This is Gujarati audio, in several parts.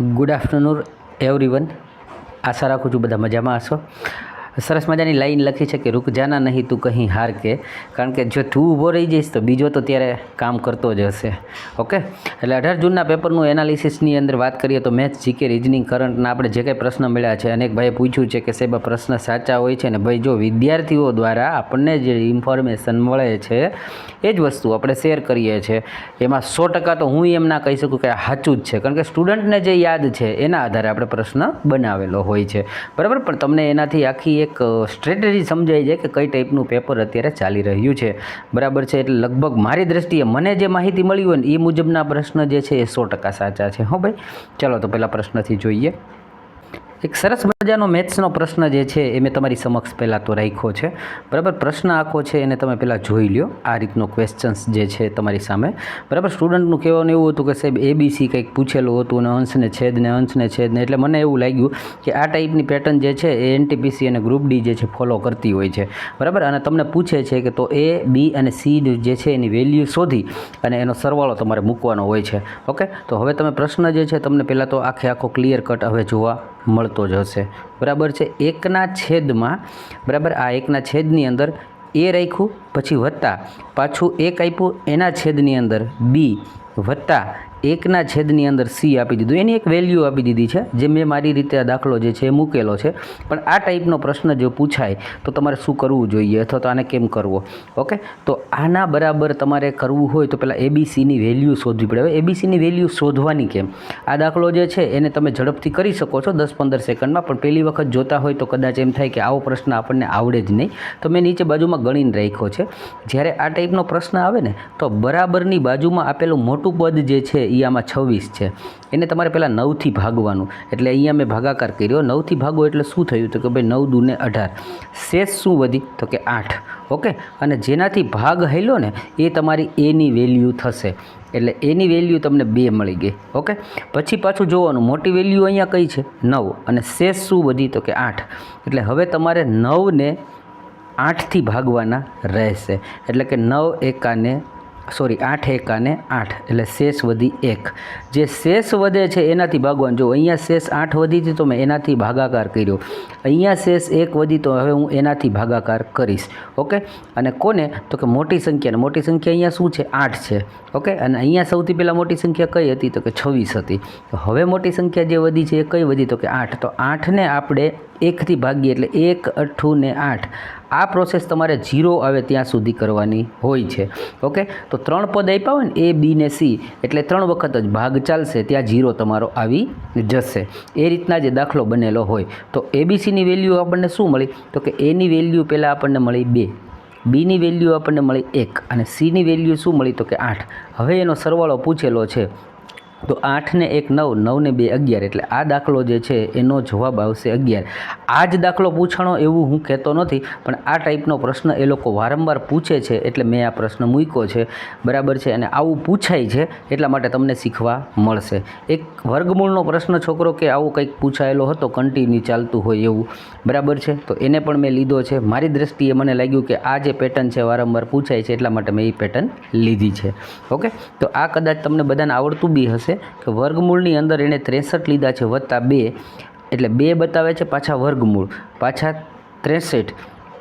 ગુડ આફ્ટરનૂન એવરીવન આશા રાખું છું બધા મજામાં હશો. સરસ મજાની લાઈન લખી છે કે રૂક જાના નહીં તું કહી હાર કે. કારણ કે જો તું ઊભો રહી જઈશ તો બીજો તો ત્યારે કામ કરતો જ હશે. ઓકે? એટલે અઢાર જૂનના પેપરનું એનાલિસિસની અંદર વાત કરીએ તો મેથ્સ, જીકે, રિઝનિંગ કરંટના આપણે જે કંઈ પ્રશ્ન મળ્યા છે, અનેક ભાઈએ પૂછ્યું છે કે સાહેબ પ્રશ્ન સાચા હોય છે ને ભાઈ જો વિદ્યાર્થીઓ દ્વારા આપણને જે ઇન્ફોર્મેશન મળે છે એ જ વસ્તુ આપણે શેર કરીએ છીએ એમાં સો ટકા તો હું એમ ના કહી શકું કે સાચું જ છે. કારણ કે સ્ટુડન્ટને જે યાદ છે એના આધારે આપણે પ્રશ્ન બનાવેલો હોય છે. બરાબર? પણ તમને એનાથી આખી એક સ્ટ્રેટેજી સમજાઈ જાય કે કઈ ટાઈપનું પેપર અત્યારે ચાલી રહ્યું છે. બરાબર છે? એટલે લગભગ મારી દ્રષ્ટિએ મને જે માહિતી મળી હોય ને એ મુજબના પ્રશ્ન જે છે એ સો ટકા સાચા છે. હો ભાઈ? ચલો તો પહેલાં પ્રશ્નથી જોઈએ. એક સરસ મજાનો મેથ્સનો પ્રશ્ન જે છે એ મેં તમારી સમક્ષ પહેલાં તો રાખ્યો છે. બરાબર? પ્રશ્ન આખો છે એને તમે પહેલાં જોઈ લ્યો. આ રીતનો ક્વેશ્ચન્સ જે છે તમારી સામે. બરાબર? સ્ટુડન્ટનું કહેવાનું એવું હતું કે સાહેબ એબીસી કંઈક પૂછેલું હતું અને અંશને છેદ ને અંશને છેદ ને એટલે મને એવું લાગ્યું કે આ ટાઈપની પેટર્ન જે છે એ એનટીપીસી અને ગ્રુપ ડી જે છે ફોલો કરતી હોય છે. બરાબર? અને તમને પૂછે છે કે તો એ બી અને સી જે છે એની વેલ્યુ શોધી અને એનો સરવાળો તમારે મૂકવાનો હોય છે. ઓકે? તો હવે તમે પ્રશ્ન જે છે તમને પહેલાં તો આખે આખો ક્લિયર કટ હવે જોવા મળતો જ હશે. બરાબર છે? એકના છેદમાં, બરાબર, આ એકના છેદની અંદર એ રાખ્યું, પછી વત્તા. પાછું એક આપ્યું, એના છેદની અંદર બી. વત્તા. એકના છેદની અંદર સી આપી દીધું. એની એક વેલ્યુ આપી દીધી છે, જે મેં મારી રીતે આ દાખલો જે છે એ મૂકેલો છે. પણ આ ટાઈપનો પ્રશ્ન જો પૂછાય, તો તમારે શું કરવું જોઈએ? અથવા તો આને કેમ કરવો? ઓકે? તો આના બરાબર તમારે કરવું હોય તો પહેલાં એબીસીની વેલ્યુ શોધવી પડે. હવે એબીસીની વેલ્યુ શોધવાની કેમ? આ દાખલો જે છે એને તમે ઝડપથી કરી શકો છો દસ પંદર સેકન્ડમાં, પણ પહેલી વખત જોતા હોય તો કદાચ એમ થાય કે આવો પ્રશ્ન આપણને આવડે જ નહીં. તો મેં નીચે બાજુમાં ગણીને રાખ્યો છે. જ્યારે આ ટાઈપનો પ્રશ્ન આવે ને, તો બરાબરની બાજુમાં આપેલું મોટું પદ જે છે એ આમાં છવ્વીસ છે. એને તમારે પહેલાં નવથી ભાગવાનું. એટલે અહીંયા મેં ભાગાકાર કર્યો. નવથી ભાગો એટલે શું થયું? તો કે ભાઈ નવ દૂને અઢાર. શેષ શું વધી? તો કે આઠ. ઓકે? અને જેનાથી ભાગ હેલો ને, એ તમારી એની વેલ્યુ થશે. એટલે એની વેલ્યુ તમને બે મળી ગઈ. ઓકે? પછી પાછું જોવાનું. મોટી વેલ્યુ અહીંયા કઈ છે? નવ. અને શેષ શું વધી? તો કે આઠ. એટલે હવે તમારે નવને આઠથી ભાગવાના રહેશે. એટલે કે નવ એકાને સોરી, આઠ એકાને આઠ, એટલે શેષ વધી એક. જે શેષ વધે છે એનાથી ભાગવાનું. જો અહીંયા શેષ આઠ વધી હતી તો મેં એનાથી ભાગાકાર કર્યો. અહીંયા શેષ એક વધી તો હવે હું એનાથી ભાગાકાર કરીશ. ઓકે? અને કોને? તો કે મોટી સંખ્યાને. મોટી સંખ્યા અહીંયા શું છે? આઠ છે. ઓકે? અને અહીંયા સૌથી પહેલાં મોટી સંખ્યા કઈ હતી? તો કે છવ્વીસ હતી. તો હવે મોટી સંખ્યા જે વધી છે એ કઈ વધી? તો કે આઠ. તો આઠને આપણે એકથી ભાગીએ એટલે એક, અઠ્ઠું ને આઠ. આ પ્રોસેસ તમારે જીરો આવે ત્યાં સુધી કરવાની હોય છે. ઓકે તો ત્રણ પદ આપ્યા હોય ને એ, બી ને સી, એટલે ત્રણ વખત જ ભાગ ચાલશે, ત્યાં ઝીરો તમારો આવી જશે. એ રીતના જે દાખલો બનેલો હોય. તો એબીસીની વેલ્યુ આપણને શું મળી? તો કે એની વેલ્યુ પહેલાં આપણને મળી બે. બીની વેલ્યુ આપણને મળી એક. અને સીની વેલ્યુ શું મળી? તો કે આઠ. હવે એનો સરવાળો પૂછેલો છે. તો આઠને એક નવ, નવને બે અગિયાર એટલે આ દાખલો જે છે એનો જવાબ આવશે અગિયાર. આ જ દાખલો પૂછાણો એવું હું કહેતો નથી, પણ આ ટાઈપનો પ્રશ્ન એ લોકો વારંવાર પૂછે છે એટલે મેં આ પ્રશ્ન મૂક્યો છે. બરાબર છે? અને આવું પૂછાય છે એટલા માટે તમને શીખવા મળશે. એક વર્ગમૂળનો પ્રશ્ન છોકરો કે આવું કંઈક પૂછાયેલો હતો કન્ટિન્યુ ચાલતું હોય એવું. બરાબર છે? તો એને પણ મેં લીધો છે. મારી દ્રષ્ટિએ મને લાગ્યું કે આ જે પેટર્ન છે વારંવાર પૂછાય છે એટલા માટે મેં એ પેટર્ન લીધી છે. ઓકે? તો આ કદાચ તમને બધાને આવડતું બી હશે. કે વર્ગમૂળની અંદર એણે ત્રેસઠ લીધા છે વત્તા બે. એટલે બે બતાવે છે પાછા વર્ગમૂળ. પાછા ત્રેસઠ.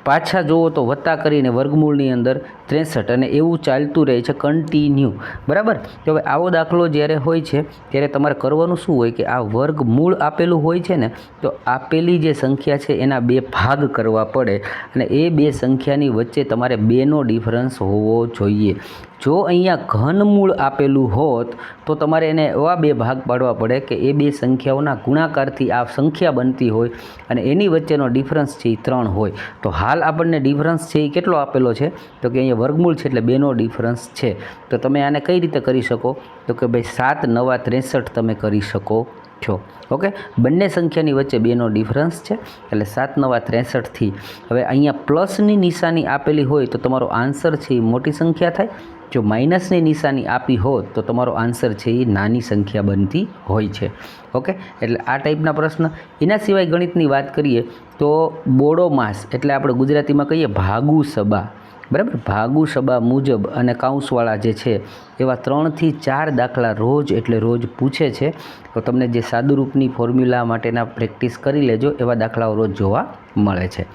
પાછા જુઓ તો વત્તા કરીને વર્ગમૂળની અંદર ત્રેસઠ અને એવું ચાલતું રહે છે કન્ટિન્યુ બરાબર? તો હવે આવો દાખલો જ્યારે હોય છે, ત્યારે તમારે કરવાનું શું હોય કે આ વર્ગમૂળ આપેલું હોય છે ને, તો આપેલી જે સંખ્યા છે એના બે ભાગ કરવા પડે અને એ બે સંખ્યાની વચ્ચે તમારે બેનો ડિફરન્સ હોવો જોઈએ. જો અહીંયા ઘનમૂળ આપેલું હોત, તો તમારે એને એવા બે ભાગ પાડવા પડે કે એ બે સંખ્યાઓના ગુણાકારથી આ સંખ્યા બનતી હોય અને એની વચ્ચેનો ડિફરન્સ છે એ ત્રણ હોય. તો હાલ આપણને ડિફરન્સ છે એ કેટલો આપેલો છે? તો કે અહીંયા વર્ગમૂળ છે એટલે બેનો ડિફરન્સ છે. તો તમે આને કઈ રીતે કરી શકો? તો કે ભાઈ સાત, નવા ત્રેસઠ તમે કરી શકો છો. ઓકે? બંને સંખ્યાની વચ્ચે બેનો ડિફરન્સ છે એટલે સાત, નવા ત્રેસઠથી. હવે અહીંયા પ્લસની નિશાની આપેલી હોય તો તમારો આન્સર છે એ મોટી સંખ્યા થાય. જો માઇનસની નિશાની આપી હોત, તો તમારો આન્સર છે એ નાની સંખ્યા બનતી હોય છે. ઓકે? એટલે આ ટાઈપના પ્રશ્ન. એના સિવાય ગણિતની વાત કરીએ, તો બોડો માસ એટલે આપણે ગુજરાતીમાં કહીએ ભાગુ સબા બરાબર? ભાગુ સબા મુજબ અને કાઉન્સવાળા જે છે, એવા ત્રણથી ચાર દાખલા રોજ એટલે રોજ પૂછે છે. તો તમને જે સાદુરૂપની ફોર્મ્યુલા માટેના પ્રેક્ટિસ કરી લેજો, એવા દાખલાઓ રોજ જોવા મળે છે.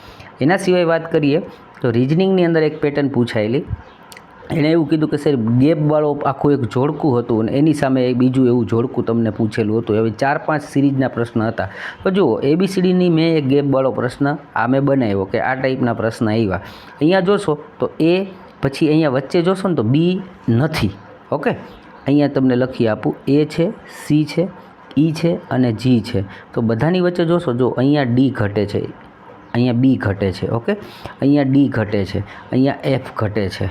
એના સિવાય વાત કરીએ, તો રિઝનિંગની અંદર એક પેટર્ન પૂછાયેલી. એણે એવું કીધું કે, સર, ગેપવાળો આખું એક જોડકું હતું અને એની સામે બીજું એવું જોડકું તમને પૂછેલું હતું. હવે ચાર પાંચ સિરીઝના પ્રશ્ન હતા. તો જુઓ એબીસીડીની મેં એક ગેપવાળો પ્રશ્ન આ મેં બનાવ્યો કે આ ટાઈપના પ્રશ્ન આવ્યા. અહીંયા જોશો તો એ પછી અહીંયા વચ્ચે જોશો ને તો બી નથી. ઓકે? અહીંયા તમને લખી આપું. એ છે સી છે ઈ છે અને જી છે. તો બધાની વચ્ચે જોશો, જો અહીંયા ડી ઘટે છે, અહીંયા બી ઘટે છે, ઓકે? અહીંયા ડી ઘટે છે, અહીંયા એફ ઘટે છે.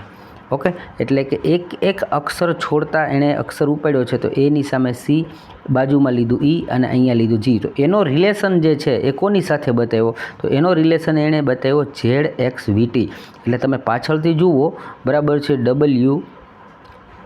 ઓકે? એટલે કે એક એક અક્ષર છોડતા એણે અક્ષર ઉપાડ્યો છે, તો એની સામે સી, બાજુમાં લીધું ઈ અને અહીંયા લીધું જી. તો એનો રિલેશન જે છે એ કોની સાથે બતાવ્યો? તો એનો રિલેશન એણે બતાવ્યો ઝેડ એક્સ વીટી એટલે તમે પાછળથી જુઓ, બરાબર છે ડબલ્યુ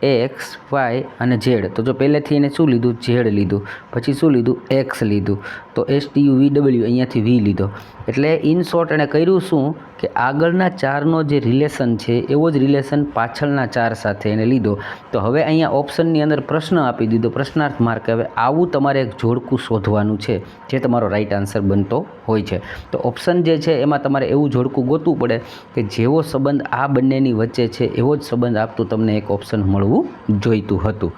એક્સ, વાય અને ઝેડ. તો જો પહેલેથી એને શું લીધું? ઝેડ લીધું. પછી શું લીધું? એક્સ લીધું. તો S T U V W અહીંયાથી વી લીધો. એટલે ઇન શોર્ટ એણે કર્યું શું? કે આગળના ચારનો જે રિલેશન છે, એવો જ રિલેશન પાછળના ચાર સાથે એને લીધો. તો હવે અહીંયા ઓપ્શનની અંદર પ્રશ્ન આપી દીધો. પ્રશ્નાર્થ માર્ક હવે આવું તમારે એક જોડકું શોધવાનું છે, જે તમારો રાઈટ આન્સર બનતો હોય છે. તો ઓપ્શન જે છે, એમાં તમારે એવું જોડકું ગોતવું પડે કે જેવો સંબંધ આ બંનેની વચ્ચે છે, એવો જ સંબંધ આપતું તમને એક ઓપ્શન મળવું જોઈતું હતું.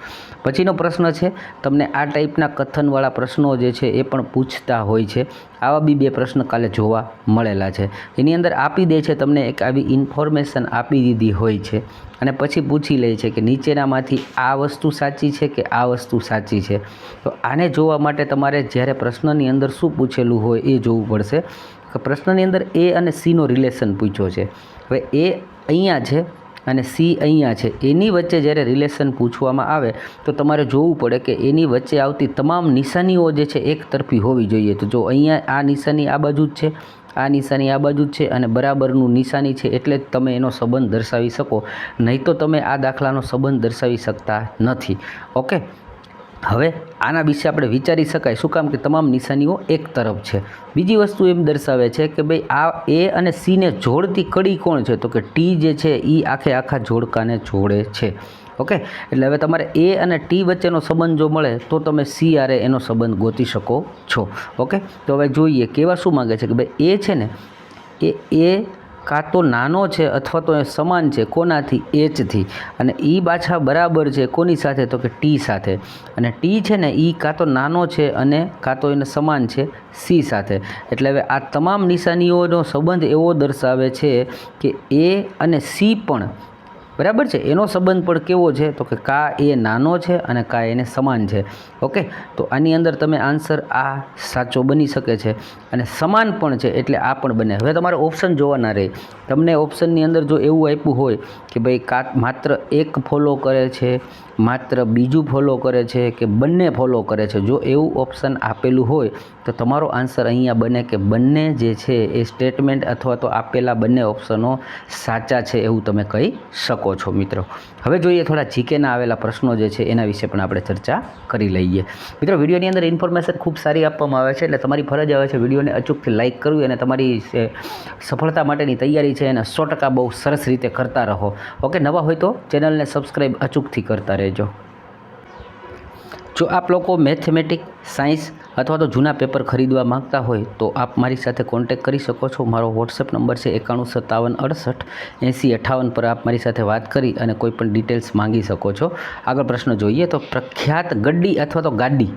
પછીનો પ્રશ્ન છે, તમને આ ટાઈપના કથનવાળા પ્રશ્નો જે છે એ પણ પૂછતા હોય છે. આવા બી બે પ્રશ્ન કાલે જોવા મળેલા છે. એની અંદર આપી દે છે તમને એક આવી ઇન્ફોર્મેશન આપી દીધી હોય છે. અને પછી પૂછી લે છે કે નીચેનામાંથી આ વસ્તુ સાચી છે કે આ વસ્તુ સાચી છે. તો આને જોવા માટે તમારે જ્યારે પ્રશ્નની અંદર શું પૂછેલું હોય એ જોવું પડશે. કે પ્રશ્નની અંદર એ અને સીનો રિલેશન પૂછ્યો છે. હવે એ અહીંયા છે અને સી અહીંયા છે. એની વચ્ચે જ્યારે રિલેશન પૂછવામાં આવે, તો તમારે જોવું પડે કે એની વચ્ચે આવતી તમામ નિશાનીઓ જે છે, એક તરફી હોવી જોઈએ. તો જો અહીંયા આ નિશાની આ બાજુ જ છે, આ નિશાની આ બાજુ જ છે અને બરાબરનું નિશાની છે એટલે જ તમે એનો સંબંધ દર્શાવી શકો. નહીં તો તમે આ દાખલાનો સંબંધ દર્શાવી શકતા નથી. ઓકે? હવે આના વિશે આપણે વિચારી શકાય શું કામ કે તમામ નિશાનીઓ એક તરફ છે. બીજી વસ્તુ એમ દર્શાવે છે કે ભાઈ આ એ અને સીને જોડતી કડી કોણ છે? તો કે ટી જે છે એ આખે આખા જોડકાને જોડે છે. ઓકે? એટલે હવે તમારે એ અને ટી વચ્ચેનો સંબંધ જો મળે તો તમે સી આરે એનો સંબંધ ગોતી શકો છો. ઓકે? તો હવે જોઈએ કેવા શું માગે છે કે ભાઈ એ છે ને એ એ કાં તો નાનો છે અથવા તો એ સમાન છે, કોનાથી? એચથી. અને એ પાછા બરાબર છે, કોની સાથે? તો કે ટી સાથે. અને ટી છે ને એ કાં તો નાનો છે અને કાં તો એને સમાન છે, સી સાથે. એટલે હવે આ તમામ નિશાનીઓનો સંબંધ એવો દર્શાવે છે કે એ અને સી પણ બરાબર છે? એનો સંબંધ પણ કેવો છે? તો કે કા એ નાનો છે અને કા એને સમાન છે. ઓકે? તો આની અંદર તમે આન્સર આ સાચો બની શકે છે અને સમાન પણ છે એટલે આ પણ બને. હવે તમારે ઓપ્શન જોવાના રહે. તમને ઓપ્શનની અંદર જો એવું આપ્યું હોય કે ભાઈ કા માત્ર એક ફોલો કરે છે માત્ર બીજું ફોલો કરે છે કે બંને ફોલો કરે છે? જો એવું ઓપ્શન આપેલું હોય, તો તમારો આન્સર અહીંયા બને કે બંને જે છે એ સ્ટેટમેન્ટ અથવા તો આપેલા બંને ઓપ્શનો સાચા છે એવું તમે કહી શકો છો મિત્રો. હવે જોઈએ થોડા જીકેના આવેલા પ્રશ્નો જે છે એના વિશે પણ આપણે ચર્ચા કરી લઈએ. મિત્રો, વિડીયોની અંદર ઇન્ફોર્મેશન ખૂબ સારી આપવામાં આવે છે એટલે તમારી ફરજ આવે છે વિડીયોને અચૂકથી લાઇક કરવી અને તમારી સફળતા માટેની તૈયારી છે એને સો ટકા બહુ સરસ રીતે કરતા રહો. ઓકે, નવા હોય તો ચેનલને સબસ્ક્રાઈબ અચૂકથી કરતા રહેજો. જો આપ લોકો મેથેમેટિક સાયન્સ અથવા તો જૂના પેપર ખરીદવા માંગતા હોય તો આપ મારી સાથે કોન્ટેક કરી શકો છો. મારો વોટ્સએપ નંબર છે એકાણું સત્તાવન અડસઠ એંસી અઠ્ઠાવન પર આપ મારી સાથે વાત કરી અને કોઈ પણ ડિટેલ્સ માંગી શકો છો. આગળ પ્રશ્ન જોઈએ તો પ્રખ્યાત ગડ્ડી અથવા તો ગાડી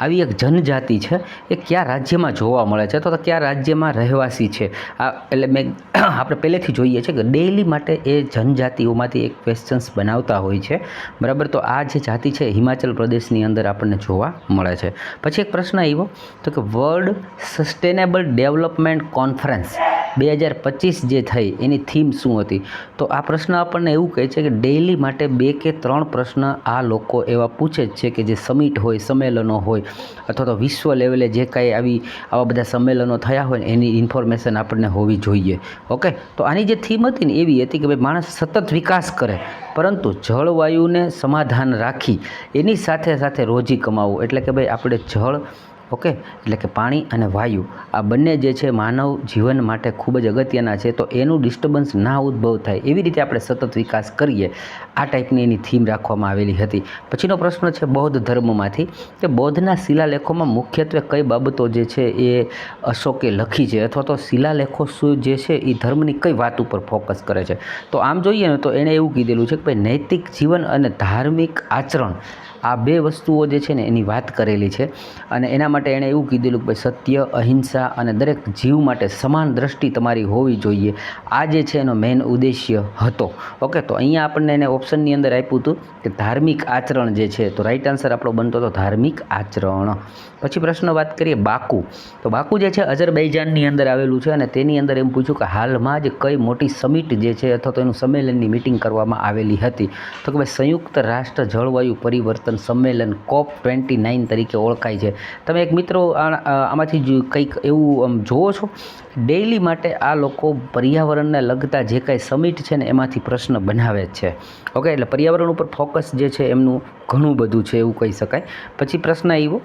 આવી એક જનજાતિ છે. એ કયા રાજ્યમાં જોવા મળે છે અથવા તો કયા રાજ્યમાં રહેવાસી છે? આ એટલે મેં આપણે પહેલેથી જોઈએ છે કે ડેઇલી માટે એ જનજાતિઓમાંથી એક ક્વેશ્ચન્સ બનાવતા હોય છે. બરાબર? તો આ જે જાતિ છે હિમાચલ પ્રદેશની અંદર આપણને જોવા મળે છે. પછી એક પ્રશ્ન આવ્યો તો કે વર્લ્ડ સસ્ટેનેબલ ડેવલપમેન્ટ કોન્ફરન્સ બે હજાર પચીસ જે થઈ, એની થીમ શું હતી? તો આ પ્રશ્ન આપણને એવું કહે છે કે ડેઇલી માટે બે કે ત્રણ પ્રશ્ન આ લોકો એવા પૂછે જ છે કે જે સમિટ હોય, સંમેલનો હોય, અથવા તો વિશ્વ લેવલે જે કાંઈ આવી, આવા બધા સંમેલનો થયા હોય એની ઇન્ફોર્મેશન આપણને હોવી જોઈએ. ઓકે? તો આની જે થીમ હતી ને, એવી હતી કે ભાઈ માણસ સતત વિકાસ કરે, પરંતુ જળવાયુને સમાધાન રાખી, એની સાથે સાથે રોજી કમાવવું એટલે કે ભાઈ આપણે જળ ઓકે? એટલે કે પાણી અને વાયુ, આ બંને જે છે માનવ જીવન માટે ખૂબ જ અગત્યના છે. તો એનું ડિસ્ટર્બન્સ ના ઉદ્ભવ થાય એવી રીતે આપણે સતત વિકાસ કરીએ, આ ટાઈપની એની થીમ રાખવામાં આવેલી હતી. પછીનો પ્રશ્ન છે બૌદ્ધ ધર્મમાંથી, કે બૌદ્ધના શિલાલેખોમાં મુખ્યત્વે કઈ બાબતો જે છે એ અશોકે લખી છે અથવા તો શિલાલેખો શું જે છે એ ધર્મની કઈ વાત ઉપર ફોકસ કરે છે? તો આમ જોઈએ ને તો એણે એવું કીધેલું છે કે ભાઈ નૈતિક જીવન અને ધાર્મિક આચરણ આ બે વસ્તુઓ જે છે ને એની વાત કરેલી છે. અને એના માટે એણે એવું કીધેલું કે ભાઈ, સત્ય, અહિંસા અને દરેક જીવ માટે સમાન દ્રષ્ટિ તમારી હોવી જોઈએ. આ જે છે એનો મેઇન ઉદ્દેશ્ય હતો. ઓકે તો અહીંયા આપણને એને ઓપ્શનની અંદર આપ્યું હતું કે ધાર્મિક આચરણ જે છે, તો રાઈટ આન્સર આપણો બનતો હતો ધાર્મિક આચરણ. પછી પ્રશ્ન વાત કરીએ બાકુ. તો બાકુ જે છે અઝરબૈજાનની અંદર આવેલું છે અને તેની અંદર એમ પૂછ્યું કે હાલમાં જ કઈ મોટી સમિટ જે છે અથવા તો એનું સંમેલનની મિટિંગ કરવામાં આવેલી હતી. તો કે ભાઈ, સંયુક્ત રાષ્ટ્ર જળવાયુ પરિવર્તન સંમેલન કોપ ટ્વેન્ટી નાઇન તરીકે ઓળખાય છે. તમે એક મિત્રો આમાંથી જ કંઈક એવું આમ જુઓ છો? ડેઇલી માટે આ લોકો પર્યાવરણને લગતા જે કાંઈ સમિટ છે ને એમાંથી પ્રશ્ન બનાવે છે. ઓકે, એટલે પર્યાવરણ ઉપર ફોકસ જે છે એમનું ઘણું બધું છે એવું કહી શકાય. પછી પ્રશ્ન આવ્યો.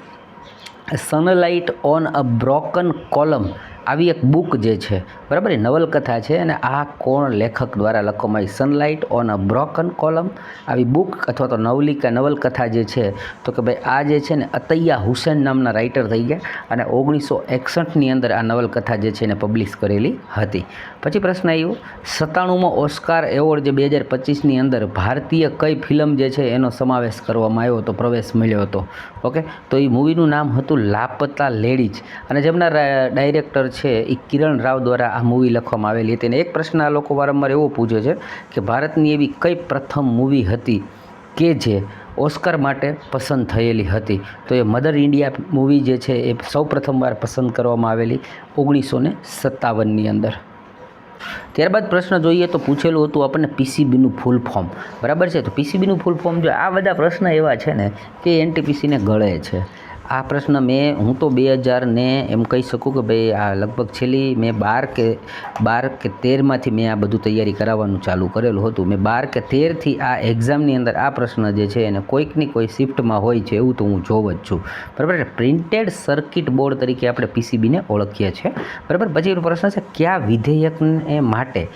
Sunlight on a Broken Column આવી એક બુક જે છે, બરાબર એ નવલકથા છે અને આ કોણ લેખક દ્વારા લખવામાં Sunlight on a Broken Column આવી બુક અથવા તો નવલિકા, નવલકથા જે છે, તો કે ભાઈ આ જે છે ને અતૈયા હુસેન નામના રાઇટર થઈ ગયા અને ઓગણીસો એકસઠની અંદર આ નવલકથા જે છે એને પબ્લિશ કરેલી હતી. પછી પ્રશ્ન આવ્યો, સત્તાણુંમો ઓસ્કાર એવોર્ડ જે બે હજાર પચીસની અંદર ભારતીય કઈ ફિલ્મ જે છે એનો સમાવેશ કરવામાં આવ્યો હતો, પ્રવેશ મળ્યો હતો? ઓકે, તો એ મૂવીનું નામ હતું લાપતા લેડીઝ. અને જેમના ડાયરેક્ટર છે એ કિરણ રાવ દ્વારા આ મૂવી લખવામાં આવેલી હતી. અને એક પ્રશ્ન આ લોકો વારંવાર એવો પૂછે છે કે ભારતની એવી કઈ પ્રથમ મૂવી હતી કે જે ઓસ્કર માટે પસંદ થયેલી હતી? તો એ મધર ઇન્ડિયા મૂવી જે છે એ સૌ પ્રથમવાર પસંદ કરવામાં આવેલી ઓગણીસો ને સત્તાવનની અંદર. ત્યારબાદ પ્રશ્ન જોઈએ તો પૂછેલું હતું આપણને પીસીબીનું ફૂલ ફોર્મ બરાબર છે? તો પીસીબીનું ફૂલ ફોર્મ જો આ બધા પ્રશ્ન એવા છે ને કે એનટીપીસીને ગળે છે. આ પ્રશ્ન મેં, હું તો બે હજાર ને એમ કહી શકું કે ભાઈ આ લગભગ છેલ્લી મેં બાર કે બાર કે તેરમાંથી મેં આ બધું તૈયારી કરાવવાનું ચાલુ કરેલું હતું. મેં બાર કે તેરથી આ એક્ઝામની અંદર આ પ્રશ્ન જે છે એને કોઈકની કોઈ શિફ્ટમાં હોય છે એવું તો હું જોઉં જ છું. બરાબર પ્રિન્ટેડ સર્કિટ બોર્ડ તરીકે આપણે પીસીબીને ઓળખીએ છીએ. બરાબર? પછી એનો પ્રશ્ન છે, કયા વિધેયકને માટે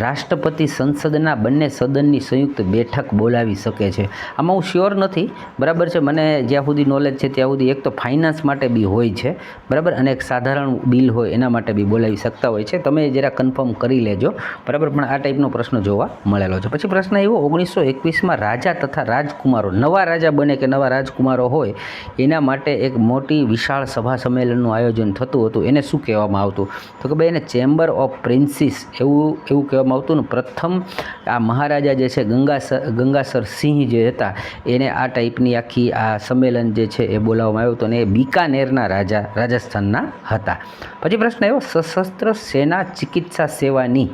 રાષ્ટ્રપતિ સંસદના બંને સદનની સંયુક્ત બેઠક બોલાવી શકે છે? આમાં હું શ્યોર નથી. બરાબર છે? મને જ્યાં સુધી નોલેજ છે ત્યાં સુધી એક તો ફાઇનાન્સ માટે બી હોય છે, બરાબર? અને એક સાધારણ બિલ હોય એના માટે બી બોલાવી શકતા હોય છે. તમે જરા કન્ફર્મ કરી લેજો, બરાબર? પણ આ ટાઈપનો પ્રશ્ન જોવા મળેલો છે. પછી પ્રશ્ન એવો, ઓગણીસો એકવીસમાં રાજા તથા રાજકુમારો, નવા રાજા બને કે નવા રાજકુમારો હોય, એના માટે એક મોટી વિશાળ સભા સંમેલનનું આયોજન થતું હતું. એને શું કહેવામાં આવતું? તો કે ભાઈ એને ચેમ્બર ઓફ પ્રિન્સીસ એવું એવું કહેવામાં આવતું ને, પ્રથમ આ મહારાજા જે છે, ગંગાસર ગંગાસર સિંહ જે હતા, એને આ ટાઈપની આખી આ સંમેલન જે છે એ બોલાવવામાં આવ્યું. હતું ને એ બિકાનેરના રાજા, રાજસ્થાનના હતા. પછી પ્રશ્ન એવો, સશસ્ત્ર સેના ચિકિત્સા સેવાની,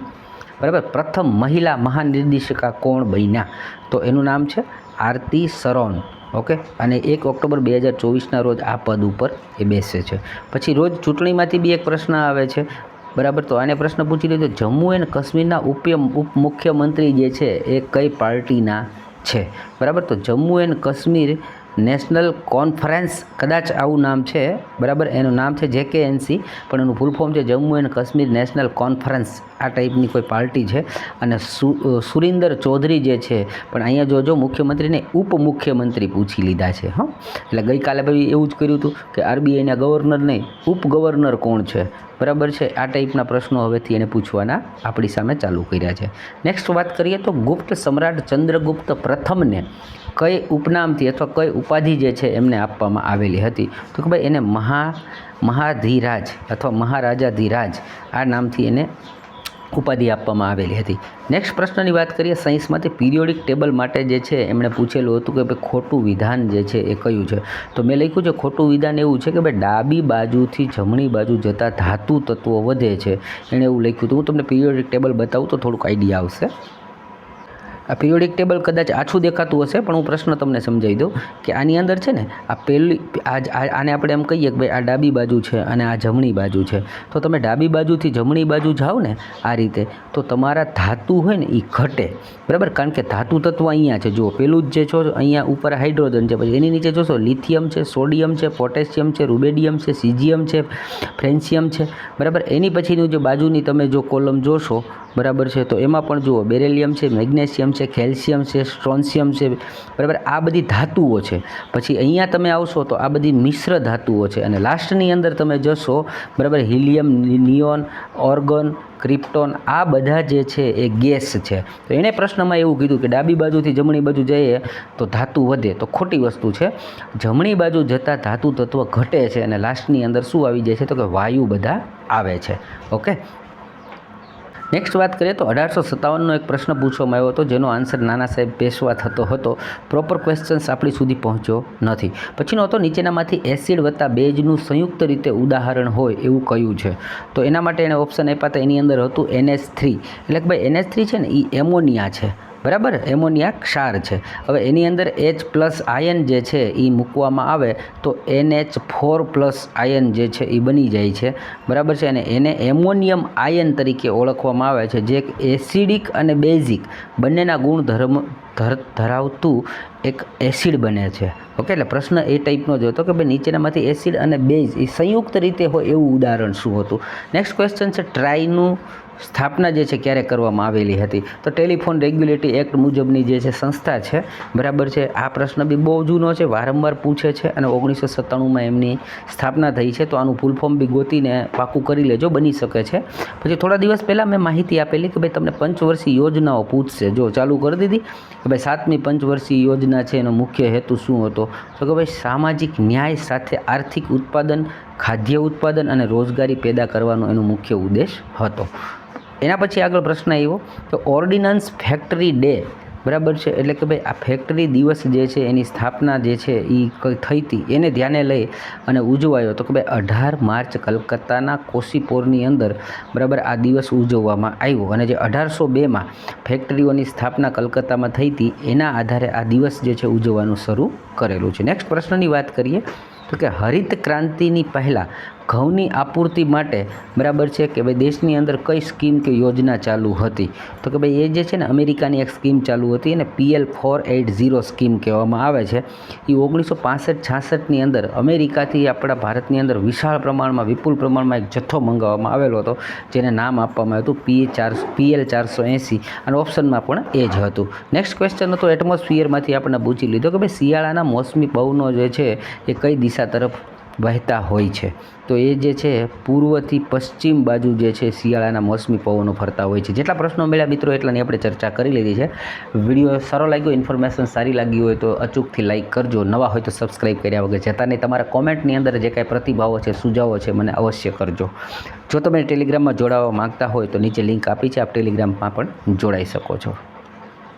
બરાબર, પ્રથમ મહિલા મહાનિર્દેશિકા કોણ બન્યા? તો એનું નામ છે આરતી સરોન ઓકે? અને એક ઓક્ટોબર બે હજાર ચોવીસના રોજ આ પદ ઉપર એ બેસે છે. પછી રોજ ચૂંટણીમાંથી બી એક પ્રશ્ન આવે છે, બરાબર? તો આને પ્રશ્ન પૂછી લીધો, જમ્મુ એન્ડ કાશ્મીરના ઉપ મુખ્યમંત્રી જે છે, એ કઈ પાર્ટીના છે? બરાબર? તો Jammu and Kashmir National Conference, કદાચ આવું નામ છે, બરાબર? એનું નામ છે જે કે એનસી પણ એનું ફૂલ ફોર્મ છે Jammu and Kashmir National Conference. આ ટાઈપની કોઈ પાર્ટી છે. અને સુરિન્દર ચૌધરી જે છે, પણ અહીંયા જોજો મુખ્યમંત્રીને ઉપમુખ્યમંત્રી પૂછી લીધા છે, હં? એટલે ગઈકાલે ભાઈ એવું જ કર્યું હતું કે આરબીઆઈના ગવર્નર નહીં ઉપ ગવર્નર કોણ છે? બરાબર છે? આ ટાઈપના પ્રશ્નો હવેથી એને પૂછવાના આપણી સામે ચાલુ કર્યા છે. નેક્સ્ટ વાત કરીએ તો ગુપ્ત સમ્રાટ ચંદ્રગુપ્ત પ્રથમને. કઈ ઉપનામથી અથવા કઈ ઉપાધિ જે છે એમને આપવામાં આવેલી હતી? તો કે ભાઈ એને મહા, મહાધીરાજ અથવા મહારાજાધીરાજ આ નામથી એને ઉપાધિ આપવામાં આવેલી હતી. નેક્સ્ટ પ્રશ્નની વાત કરીએ, સાયન્સમાંથી પિરિયોડિક ટેબલ માટે જે છે એમણે પૂછેલું હતું કે ભાઈ ખોટું વિધાન જે છે એ કયું છે? તો મેં લખ્યું છે, ખોટું વિધાન એવું છે કે ભાઈ ડાબી બાજુથી જમણી બાજુ જતાં ધાતુ તત્વો વધે છે. એણે એવું લખ્યું હતું. હું તમને પિરિયોડિક ટેબલ બતાવું તો થોડુંક આઈડિયા આવશે. આ પિરિયોડિક ટેબલ કદાચ આછું દેખાતું હશે, પણ હું પ્રશ્ન તમને સમજાવી દઉં કે આની અંદર છે ને, આ પહેલી આને આપણે એમ કહીએ કે ભાઈ આ ડાબી બાજુ છે અને આ જમણી બાજુ છે. તો તમે ડાબી બાજુથી જમણી બાજુ જાઓ ને આ રીતે, તો તમારા ધાતુ હોય ને એ ઘટે. બરાબર? કારણ કે ધાતુ તત્વ અહીંયા છે. જુઓ, પેલું જ જે છો, અહીંયા ઉપર હાઇડ્રોજન છે. પછી એની નીચે જોશો, લિથિયમ છે, સોડિયમ છે, પોટેશિયમ છે, રૂબેડિયમ છે, સીજીયમ છે ફ્રેન્સિયમ છે. બરાબર? એની પછીનું જે બાજુની તમે જો કોલમ જોશો, બરાબર છે? તો એમાં પણ જુઓ, બેરેલિયમ છે, મેગ્નેશિયમ છે, કેલ્શિયમ છે સ્ટ્રોન્સિયમ છે, બરાબર? આ બધી ધાતુઓ છે. પછી અહીંયા તમે આવશો તો આ બધી મિશ્ર ધાતુઓ છે અને લાસ્ટની અંદર તમે જશો, બરાબર? હિલિયમ, નિયોન, ઓર્ગન, ક્રિપ્ટોન, આ બધા જે છે એ ગેસ છે. તો એણે પ્રશ્નમાં એવું કીધું કે ડાબી બાજુથી જમણી બાજુ જઈએ તો ધાતુ વધે. તો ખોટી વસ્તુ છે. જમણી બાજુ જતાં ધાતુ તત્વ ઘટે છે અને લાસ્ટની અંદર શું આવી જાય છે તો કે વાયુ બધા આવે છે. ઓકે? નેક્સ્ટ વાત કરીએ તો અઢારસો સત્તાવનનો એક પ્રશ્ન પૂછવામાં આવ્યો હતો, જેનો આન્સર નાના સાહેબ પેશવા થતો હતો. પ્રોપર ક્વેશ્ચન્સ આપણી સુધી પહોંચ્યો નથી. પછીનો હતો, નીચેનામાંથી એસિડ વત્તા બેજનું સંયુક્ત રીતે ઉદાહરણ હોય એવું કયું છે? તો એના માટે એણે ઓપ્શન આપ્યા હતા. એની અંદર હતું એનએસ થ્રી એટલે કે ભાઈ એનએસ થ્રી છે ને એ એમોનિયા છે. બરાબર? એમોનિયા ક્ષાર છે. હવે એની અંદર એચ પ્લસ આયન જે છે એ મૂકવામાં આવે તો એનએચ ફોર પ્લસ આયન જે છે એ બની જાય છે. બરાબર છે? અને એને એમોનિયમ આયન તરીકે ઓળખવામાં આવે છે. જે એસિડિક અને બેઝિક બંનેના ગુણધર્મ ધર ધરાવતું એક એસિડ બને છે. ઓકે? એટલે પ્રશ્ન એ ટાઈપનો જ હતો કે ભાઈ નીચેનામાંથી એસિડ અને બેઝ એ સંયુક્ત રીતે હોય એવું ઉદાહરણ શું હતું? નેક્સ્ટ ક્વેશ્ચન છે. ટ્રાયનું સ્થાપના જે છે ક્યારે કરવામાં આવેલી હતી? તો ટેલિફોન રેગ્યુલેટરી એક્ટ મુજબની જે છે સંસ્થા છે, બરાબર છે? આ પ્રશ્ન બી બહુ જૂનો છે, વારંવાર પૂછે છે અને ઓગણીસો સત્તાણુંમાં એમની સ્થાપના થઈ છે. તો આનું ફોર્મ બી ગોતીને પાકું કરી લેજો, બની શકે છે. પછી થોડા દિવસ પહેલાં મેં માહિતી આપેલી કે ભાઈ તમને પંચવર્ષીય યોજનાઓ પૂછશે. જો ચાલુ કરી દીધી કે ભાઈ સાતમી પંચવર્ષીય યોજના છે, એનો મુખ્ય હેતુ શું હતો? તો કે ભાઈ સામાજિક ન્યાય સાથે આર્થિક ઉત્પાદન, ખાદ્ય ઉત્પાદન અને રોજગારી પેદા કરવાનો એનો મુખ્ય ઉદ્દેશ હતો. એના પછી આગળ પ્રશ્ન આવ્યો તો ઓર્ડિનન્સ ફેક્ટરી ડે બરાબર છે? એટલે કે ભાઈ આ ફેક્ટરી દિવસ જે છે, એની સ્થાપના જે છે એ કઈ થઈ હતી, એને ધ્યાને લઈ અને ઉજવાયો. તો કે ભાઈ અઢાર માર્ચ કલકત્તાના કોશીપોરની અંદર, બરાબર, આ દિવસ ઉજવવામાં આવ્યો. અને જે અઢારસો બેમાં ફેક્ટરીઓની સ્થાપના કલકત્તામાં થઈ હતી, એના આધારે આ દિવસ જે છે, ઉજવવાનું શરૂ કરેલું છે. નેક્સ્ટ પ્રશ્નની વાત કરીએ, તો કે હરિત ક્રાંતિની પહેલાં ઘઉંની આપૂર્તિ માટે બરાબર છે કે ભાઈ દેશની અંદર કઈ સ્કીમ કે યોજના ચાલુ હતી? તો કે ભાઈ એ જે છે ને અમેરિકાની એક સ્કીમ ચાલુ હતી અને PL four eight zero scheme કહેવામાં આવે છે. એ ઓગણીસો પાસઠ છાસઠની અંદર અમેરિકાથી આપણા ભારતની અંદર વિશાળ પ્રમાણમાં, વિપુલ પ્રમાણમાં એક જથ્થો મંગાવવામાં આવેલો હતો, જેને નામ આપવામાં હતું પી ચાર પીએલ ચારસો એંસી અને ઓપ્શનમાં પણ એ જ હતું. નેક્સ્ટ ક્વેશ્ચન હતો એટમોસ્ફિયરમાંથી આપણે પૂછી લીધો કે ભાઈ શિયાળાના મોસમી પવનો જે છે એ કઈ દિશા તરફ વહેતા હોય છે. તો એ જે છે, પૂર્વથી પશ્ચિમ બાજુ જે છે, શિયાળાના મોસમી પવનો ફરતા હોય છે. જેટલા પ્રશ્નો મળ્યા મિત્રો, એટલાની આપણે ચર્ચા કરી લીધી છે. વીડિયો સારો લાગ્યો, ઇન્ફોર્મેશન સારી લાગી હોય તો અચૂકથી લાઇક કરજો. નવા હોય તો સબસ્ક્રાઈબ કર્યા વગર જતા નહીં. તમારા કોમેન્ટની અંદર જે કાંઈ પ્રતિભાવો છે, સુઝાવો છે, મને અવશ્ય કરજો. જો તમે ટેલિગ્રામમાં જોડાવા માંગતા હોય તો નીચે લિંક આપી છે. આપ ટેલિગ્રામમાં પણ જોડાઈ શકો છો.